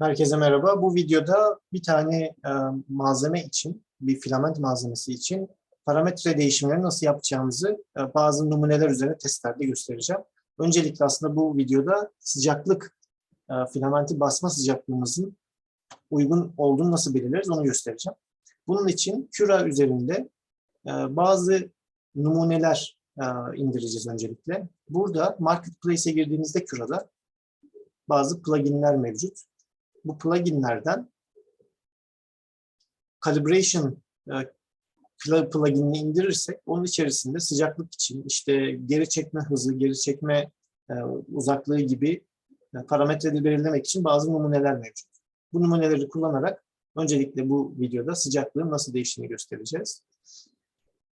Herkese merhaba. Bu videoda bir tane e, malzeme için, bir filament malzemesi için parametre değişimlerini nasıl yapacağımızı e, bazı numuneler üzerine testlerde göstereceğim. Öncelikle aslında bu videoda sıcaklık, e, filamenti basma sıcaklığımızın uygun olduğunu nasıl belirleriz onu göstereceğim. Bunun için Cura üzerinde e, bazı numuneler e, indireceğiz öncelikle. Burada Marketplace'e girdiğinizde Cura'da bazı pluginler mevcut bu pluginlerden calibration e, pl- pluginini indirirsek onun içerisinde sıcaklık için işte geri çekme hızı, geri çekme e, uzaklığı gibi e, parametreleri belirlemek için bazı numuneler mevcut. Bu numuneleri kullanarak öncelikle bu videoda sıcaklığın nasıl değiştiğini göstereceğiz.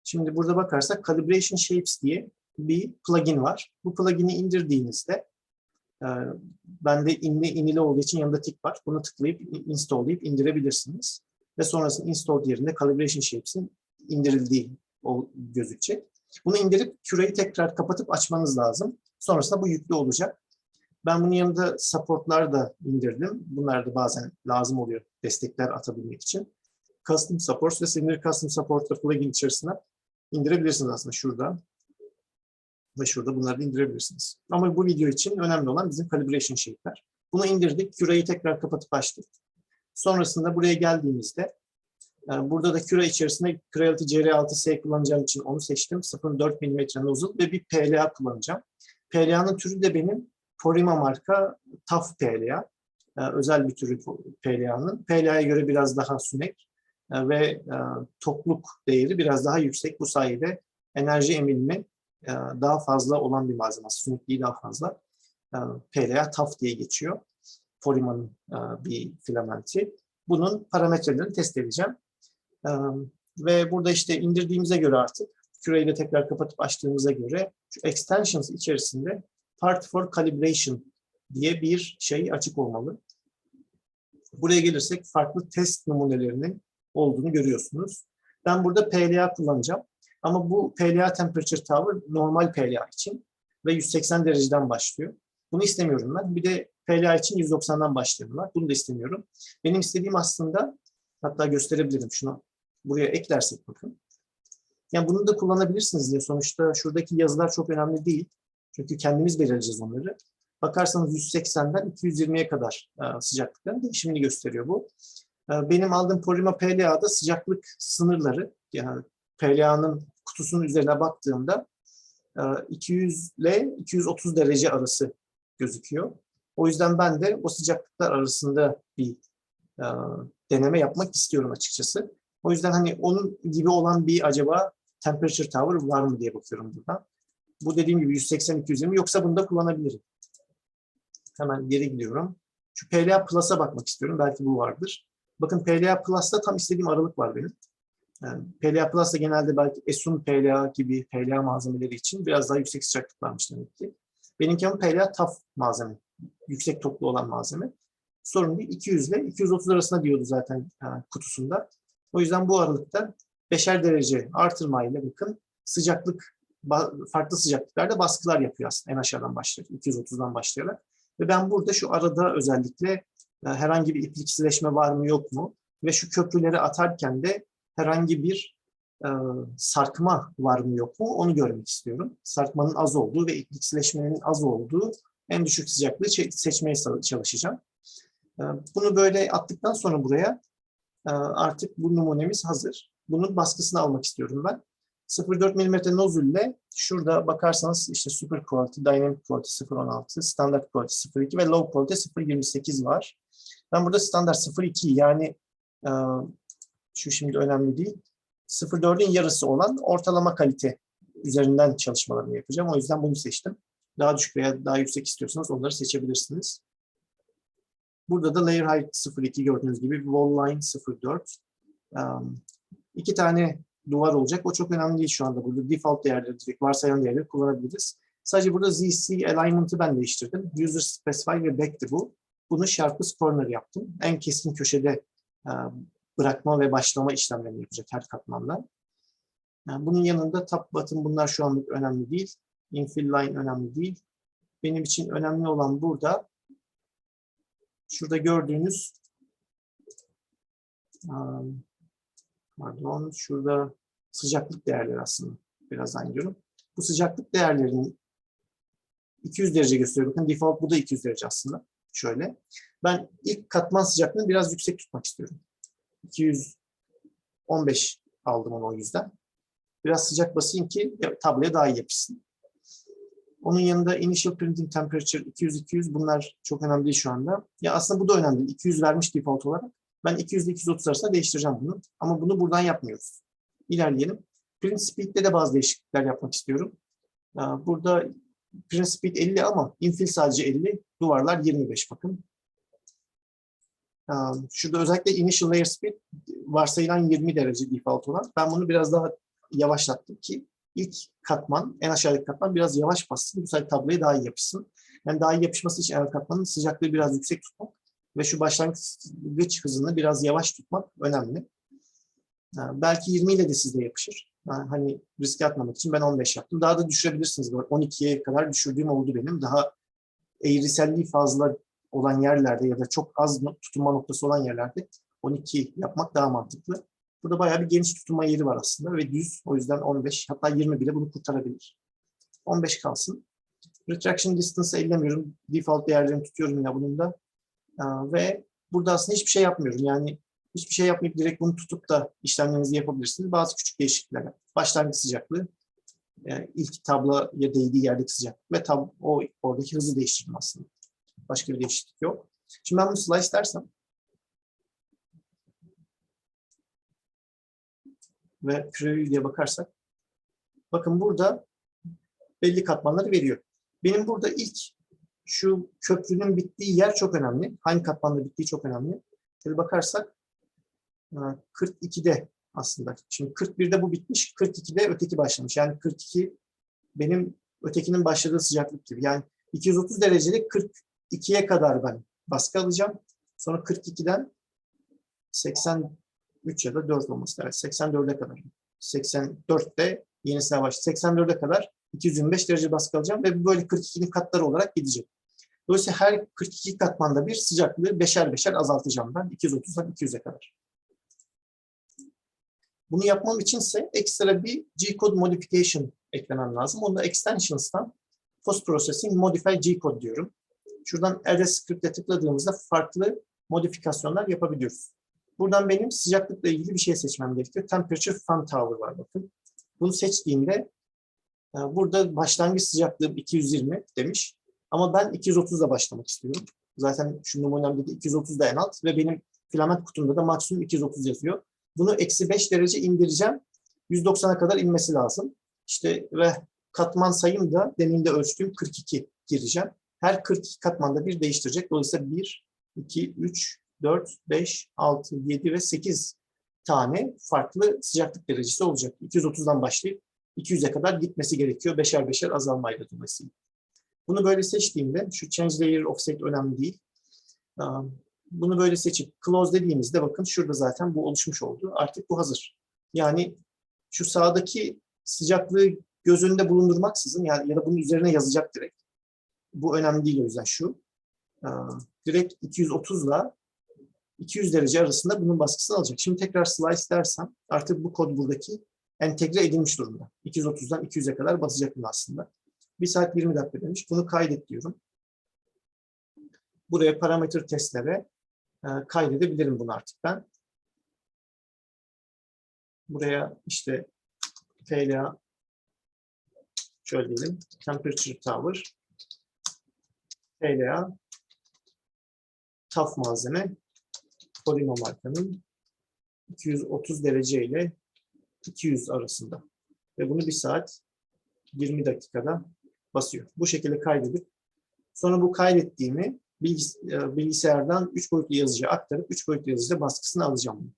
Şimdi burada bakarsak Calibration Shapes diye bir plugin var. Bu plugin'i indirdiğinizde Bende inli, inili olduğu için yanında tik var. Bunu tıklayıp install'layıp indirebilirsiniz. Ve sonrasında install yerinde calibration shapes'in indirildiği o gözükecek. Bunu indirip küreyi tekrar kapatıp açmanız lazım. Sonrasında bu yüklü olacak. Ben bunun yanında supportlar da indirdim. Bunlar da bazen lazım oluyor destekler atabilmek için. Custom supports ve sinir custom support'la plugin içerisine indirebilirsiniz aslında şurada ve şurada bunları indirebilirsiniz. Ama bu video için önemli olan bizim calibration shape'ler. Bunu indirdik. Küreyi tekrar kapatıp açtık. Sonrasında buraya geldiğimizde e, burada da küre içerisinde Creality CR6S kullanacağım için onu seçtim. 0.4 mm nozzle ve bir PLA kullanacağım. PLA'nın türü de benim Porima marka TAF PLA. E, özel bir türü PLA'nın. PLA'ya göre biraz daha sünek e, ve tokluk değeri biraz daha yüksek. Bu sayede enerji emilimi e, daha fazla olan bir malzeme. Sünüklüğü daha fazla. E, PLA TAF diye geçiyor. Polymer'ın e, bir filamenti. Bunun parametrelerini test edeceğim. Ve burada işte indirdiğimize göre artık küreyi de tekrar kapatıp açtığımıza göre şu extensions içerisinde part for calibration diye bir şey açık olmalı. Buraya gelirsek farklı test numunelerinin olduğunu görüyorsunuz. Ben burada PLA kullanacağım. Ama bu PLA temperature tower normal PLA için ve 180 dereceden başlıyor. Bunu istemiyorum ben. Bir de PLA için 190'dan başlıyorlar. Bunu da istemiyorum. Benim istediğim aslında hatta gösterebilirim şunu. Buraya eklersek bakın. Yani bunu da kullanabilirsiniz diye sonuçta şuradaki yazılar çok önemli değil. Çünkü kendimiz belirleyeceğiz onları. Bakarsanız 180'den 220'ye kadar e, sıcaklıkların değişimini gösteriyor bu. E, benim aldığım Polima PLA'da sıcaklık sınırları yani PLA'nın kutusunun üzerine baktığımda 200 e, ile 230 derece arası gözüküyor. O yüzden ben de o sıcaklıklar arasında bir e, deneme yapmak istiyorum açıkçası. O yüzden hani onun gibi olan bir acaba temperature tower var mı diye bakıyorum burada. Bu dediğim gibi 180-220 yoksa bunu da kullanabilirim. Hemen geri gidiyorum. Şu PLA Plus'a bakmak istiyorum. Belki bu vardır. Bakın PLA Plus'ta tam istediğim aralık var benim. PLA Plus da genelde belki Esun PLA gibi PLA malzemeleri için biraz daha yüksek sıcaklık varmış demek ki. Benimki ama PLA TAF malzeme. Yüksek toplu olan malzeme. Sorun değil. 200 ile 230 arasında diyordu zaten kutusunda. O yüzden bu aralıkta 5'er derece artırmayla bakın sıcaklık farklı sıcaklıklarda baskılar yapıyor aslında en aşağıdan başlayarak 230'dan başlayarak. Ve ben burada şu arada özellikle e, herhangi bir ipliksizleşme var mı yok mu ve şu köprüleri atarken de herhangi bir e, sarkma var mı yok mu onu görmek istiyorum. Sarkmanın az olduğu ve ikliksleşmenin az olduğu en düşük sıcaklığı seçmeye çalışacağım. E, bunu böyle attıktan sonra buraya e, artık bu numunemiz hazır. Bunun baskısını almak istiyorum ben. 0.4 mm nozülle şurada bakarsanız işte Super Quality, Dynamic Quality 0.16, Standard Quality 0.2 ve Low Quality 0.28 var. Ben burada standart 0.2 yani e, şu şimdi önemli değil. 0.4'ün yarısı olan ortalama kalite üzerinden çalışmalarımı yapacağım. O yüzden bunu seçtim. Daha düşük veya daha yüksek istiyorsanız onları seçebilirsiniz. Burada da Layer Height 0.2 gördüğünüz gibi Wall Line 0.4. Um, iki tane duvar olacak. O çok önemli değil şu anda. Burada default değerleri, direkt varsayan değerleri kullanabiliriz. Sadece burada ZC alignment'ı ben değiştirdim. User Specify ve Back'ti bu. Bunu Sharpest Corner yaptım. En keskin köşede um, bırakma ve başlama işlemlerini yapacak her katmanda. Yani bunun yanında top bottom bunlar şu anlık önemli değil. Infill line önemli değil. Benim için önemli olan burada şurada gördüğünüz pardon şurada sıcaklık değerleri aslında birazdan gidiyorum. Bu sıcaklık değerlerini 200 derece gösteriyor. Bakın default bu da 200 derece aslında. Şöyle. Ben ilk katman sıcaklığını biraz yüksek tutmak istiyorum. 215 aldım onu o yüzden. Biraz sıcak basayım ki tabloya daha iyi yapışsın. Onun yanında initial printing temperature 200-200 bunlar çok önemli değil şu anda. Ya aslında bu da önemli değil. 200 vermiş default olarak. Ben 200 ile 230 arasında değiştireceğim bunu. Ama bunu buradan yapmıyoruz. İlerleyelim. Print speed'de de bazı değişiklikler yapmak istiyorum. Burada print speed 50 ama infill sadece 50. Duvarlar 25 bakın. Şurada özellikle initial layer speed varsayılan 20 derece default olan. Ben bunu biraz daha yavaşlattım ki ilk katman, en aşağıdaki katman biraz yavaş bassın. Bu sayede tabloya daha iyi yapışsın. Yani daha iyi yapışması için en katmanın sıcaklığı biraz yüksek tutmak ve şu başlangıç hızını biraz yavaş tutmak önemli. Belki 20 ile de sizde yapışır. Yani hani riske atmamak için ben 15 yaptım. Daha da düşürebilirsiniz. 12'ye kadar düşürdüğüm oldu benim. Daha eğriselliği fazla olan yerlerde ya da çok az tutunma noktası olan yerlerde 12 yapmak daha mantıklı. Burada bayağı bir geniş tutunma yeri var aslında ve düz. O yüzden 15 hatta 20 bile bunu kurtarabilir. 15 kalsın. Retraction distance'ı ellemiyorum. Default değerlerini tutuyorum yine bunun da. Ve burada aslında hiçbir şey yapmıyorum. Yani hiçbir şey yapmayıp direkt bunu tutup da işlemlerinizi yapabilirsiniz. Bazı küçük değişiklikler. Başlangıç sıcaklığı, yani ilk tabloya değdiği yerdeki sıcaklık ve tab o oradaki hızı değiştirdim aslında. Başka bir değişiklik yok. Şimdi ben bunu slice dersem ve preview diye bakarsak bakın burada belli katmanları veriyor. Benim burada ilk şu köprünün bittiği yer çok önemli. Hangi katmanda bittiği çok önemli. Şöyle bakarsak 42'de aslında. Şimdi 41'de bu bitmiş, 42'de öteki başlamış. Yani 42 benim ötekinin başladığı sıcaklık gibi. Yani 230 derecelik 42'ye kadar ben baskı alacağım. Sonra 42'den 83 ya da 4 olması lazım. 84'e kadar. 84'te yenisine başlayacak. 84'e kadar 225 derece baskı alacağım ve böyle 42'nin katları olarak gidecek. Dolayısıyla her 42 katmanda bir sıcaklığı beşer beşer azaltacağım ben 230'dan 200'e kadar. Bunu yapmam içinse ekstra bir G-code modification eklemem lazım. Onu da extensions'tan post processing modify G-code diyorum. Şuradan add script'e tıkladığımızda farklı modifikasyonlar yapabiliyoruz. Buradan benim sıcaklıkla ilgili bir şey seçmem gerekiyor. Temperature fan tower var bakın. Bunu seçtiğimde e, burada başlangıç sıcaklığım 220 demiş. Ama ben 230'da başlamak istiyorum. Zaten şu numunamda da 230 da en alt ve benim filament kutumda da maksimum 230 yazıyor. Bunu eksi 5 derece indireceğim. 190'a kadar inmesi lazım. İşte ve katman sayım da demin de ölçtüğüm 42 gireceğim. Her 42 katmanda bir değiştirecek. Dolayısıyla 1, 2, 3, 4, 5, 6, 7 ve 8 tane farklı sıcaklık derecesi olacak. 230'dan başlayıp 200'e kadar gitmesi gerekiyor. Beşer beşer azalmayla dolayısıyla. Bunu böyle seçtiğimde, şu change layer offset önemli değil. Bunu böyle seçip close dediğimizde bakın şurada zaten bu oluşmuş oldu. Artık bu hazır. Yani şu sağdaki sıcaklığı göz önünde bulundurmaksızın yani ya da bunun üzerine yazacak direkt. Bu önemli değil o yüzden şu. Direkt 230 ile 200 derece arasında bunun baskısını alacak. Şimdi tekrar slice dersem artık bu kod buradaki entegre edilmiş durumda. 230'dan 200'e kadar basacak bunu aslında. 1 saat 20 dakika demiş. Bunu kaydet diyorum. Buraya parametre testlere e, kaydedebilirim bunu artık ben. Buraya işte PLA şöyle diyelim. Temperature Tower PLA TAF malzeme Polino markanın 230 derece ile 200 arasında. Ve bunu bir saat 20 dakikada basıyor. Bu şekilde kaydedip sonra bu kaydettiğimi e, bilgisayardan 3 boyutlu yazıcıya aktarıp 3 boyutlu yazıcıda baskısını alacağım.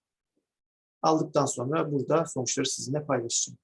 Aldıktan sonra burada sonuçları sizinle paylaşacağım.